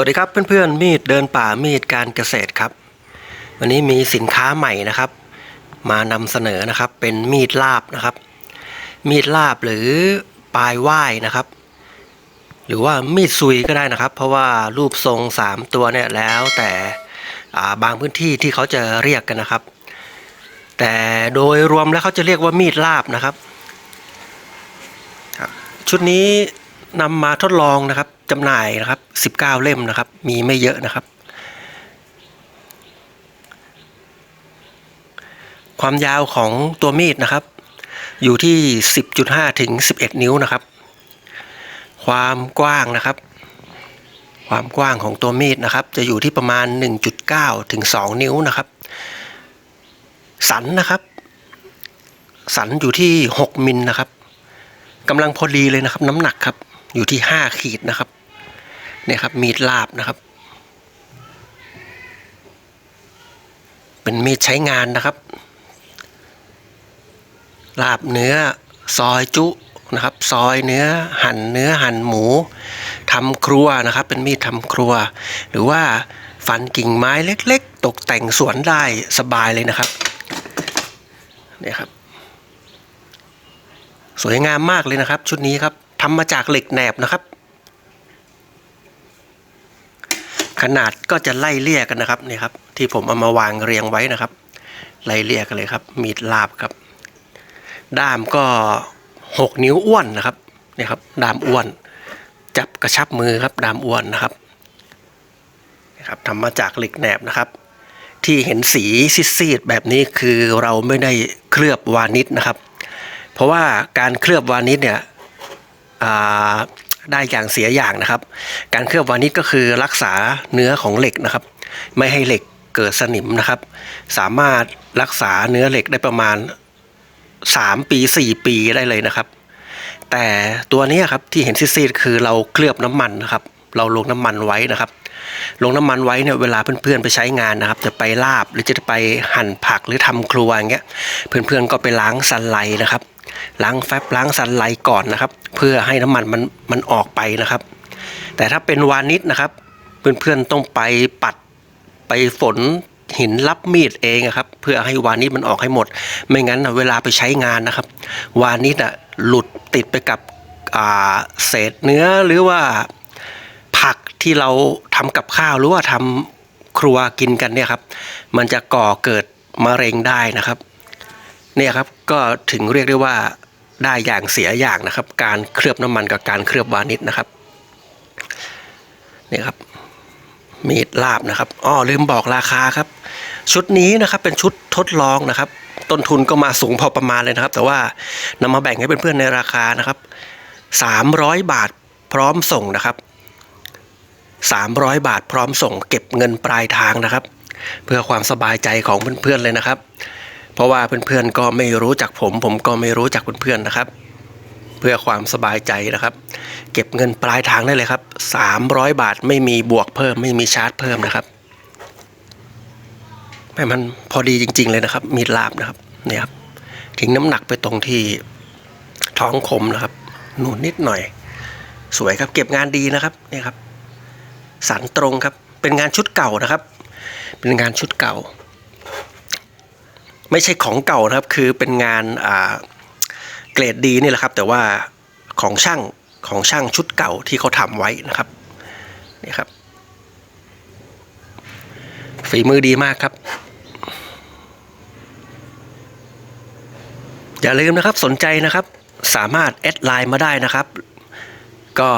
วัสดีครับเพื่อนๆมีดเดินป่ามีดการเกษตรครับ วันนี้มีสินค้าใหม่นะครับ มานำเสนอนะครับเป็นมีดลาบนะครับ มีดลาบหรือปลายว่ายนะครับ หรือว่ามีดซุยก็ได้นะครับ เพราะว่ารูปทรง 3 ตัวเนี่ยแล้วแต่บางพื้นที่ที่เขาจะเรียกกันนะครับ แต่โดยรวมแล้วเขาจะเรียกว่ามีดลาบนะครับ ชุดนี้ นำมาทดลองนะครับจำหน่ายนะครับ 19 เล่มนะครับ มีไม่เยอะนะครับ ความยาวของตัวมีดนะครับ อยู่ที่ 10.5 ถึง 11 นิ้วนะครับ ความกว้างนะครับ ความกว้างของตัวมีดนะครับ จะอยู่ที่ประมาณ 1.9 ถึง 2 นิ้วนะครับ สันนะครับ สันอยู่ที่ 6 มิลนะครับกำลังพอดีเลยนะครับ น้ำหนักครับ อยู่ที่5ขีดนะครับเนี่ยครับมีดลาบนะครับ เป็นมีดใช้งานนะครับ ลาบเนื้อซอยจุนะครับ ซอยเนื้อหั่นเนื้อหั่นหมูทำครัวนะครับ เป็นมีดทำครัว หรือว่าฟันกิ่งไม้เล็ก ๆ ตกแต่งสวนได้สบายเลยนะครับเนี่ยครับ สวยงามมากเลยนะครับ ชุดนี้ครับ ทำมาจากเหล็กแหนบนะครับ ขนาดก็จะไล่เลี่ยกันนะครับนี่ครับ ที่ผมเอามาวางเรียงไว้นะครับ ไล่เลี่ยกันเลยครับ มีดลาบครับ ด้ามก็หกนิ้วอ้วนนะครับนี่ครับด้ามอ้วน จับกระชับมือครับด้ามอ้วนนะครับนี่ครับทำมาจากเหล็กแหนบนะครับ ที่เห็นสีซีดๆแบบนี้คือเราไม่ได้เคลือบวานิชนะครับ เพราะว่าการเคลือบวานิชเนี่ย ได้อย่างเสียอย่างนะครับ การเคลือบวานิชก็คือรักษาเนื้อของเหล็กนะครับ ไม่ให้เหล็กเกิดสนิมนะครับ สามารถรักษาเนื้อเหล็กได้ประมาณ 3 ปี 4 ปีได้เลยนะครับ แต่ตัวนี้ครับที่เห็นซีดๆคือเราเคลือบน้ำมันนะครับ เราลงน้ำมันไว้นะครับ ลงน้ำมันไว้เนี่ยเวลาเพื่อนๆไปใช้งานนะครับ จะไปลาบหรือจะไปหั่นผักหรือทำครัวอย่างเงี้ยเพื่อนๆก็ไปล้างซันไลนะครับ ล้างแฟบล้างซันไลท์ก่อนนะครับ เพื่อให้น้ำมันมันมันออกไปนะครับ แต่ถ้าเป็นวานิชนะครับ เพื่อนๆต้องไปปัดไปฝนหินรับมีดเองอะครับ เพื่อให้วานิชมันออกให้หมด ไม่งั้นเวลาไปใช้งานนะครับ วานิชอะหลุดติดไปกับเศษเนื้อหรือว่าผักที่เราทำกับข้าวหรือว่าทำครัวกินกันเนี่ยครับ มันจะก่อเกิดมะเร็งได้นะครับ เนี่ยครับก็ถึงเรียกได้ว่าได้อย่างเสียอย่างนะครับ การเคลือบน้ำมันกับการเคลือบวานิชนะครับนี่ครับมีดลาบนะครับอ้อลืมบอกราคาครับ ชุดนี้นะครับเป็นชุดทดลองนะครับ ต้นทุนก็มาสูงพอประมาณเลยนะครับ แต่ว่านำมาแบ่งให้เพื่อนๆในราคานะครับ 300 บาทพร้อมส่งนะครับ 300 บาทพร้อมส่ง เก็บเงินปลายทางนะครับ เพื่อความสบายใจของเพื่อนๆเลยนะครับ เพราะว่าเพื่อนๆก็ไม่รู้จักผม ผมก็ไม่รู้จักเพื่อนๆนะครับ เพื่อความสบายใจนะครับ เก็บเงินปลายทางได้เลยครับ 300 บาทไม่มีบวกเพิ่ม ไม่มีชาร์จเพิ่มนะครับไม่มันพอดีจริง ๆ เลยนะครับ มีดลาบนะครับเนี่ยครับทิ้งน้ำหนักไปตรงที่ท้องคมนะครับ หนุนนิดหน่อย สวยครับเก็บงานดีนะครับเนี่ยครับสันตรงครับ เป็นงานชุดเก่านะครับ เป็นงานชุดเก่า ไม่ใช่ของเก่านะครับ คือเป็นงานเกรดดีนี่แหละครับ แต่ว่าของช่างของช่างชุดเก่าที่เขาทำไว้นะครับนี่ครับ ฝีมือดีมากครับ อย่าลืมนะครับสนใจนะครับ สามารถแอดไลน์มาได้นะครับ ก็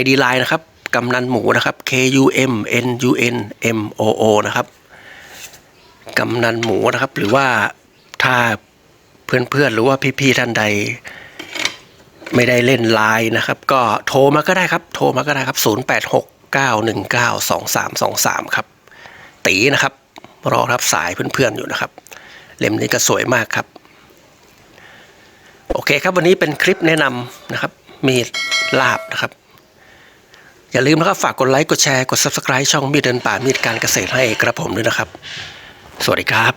ID ไลน์นะครับกำนันหมูนะครับ K U M N U N M O O นะครับ กำนันหมูนะครับ หรือว่าถ้าเพื่อนๆหรือว่าพี่ๆท่านใด ไม่ได้เล่นไลน์นะครับ ก็โทรมาก็ได้ครับ โทรมาก็ได้ครับ 0869192323 ครับ ตีนะครับ รอรับสายเพื่อนๆอยู่นะครับ เล่มนี้ก็สวยมากครับ โอเคครับวันนี้เป็นคลิปแนะนำนะครับ มีดลาบนะครับอย่าลืมนะครับฝากกดไลค์ กดแชร์ กด Subscribe ช่องมีดเดินป่ามีดการเกษตรให้กระผมด้วยนะครับ สวัสดีครับ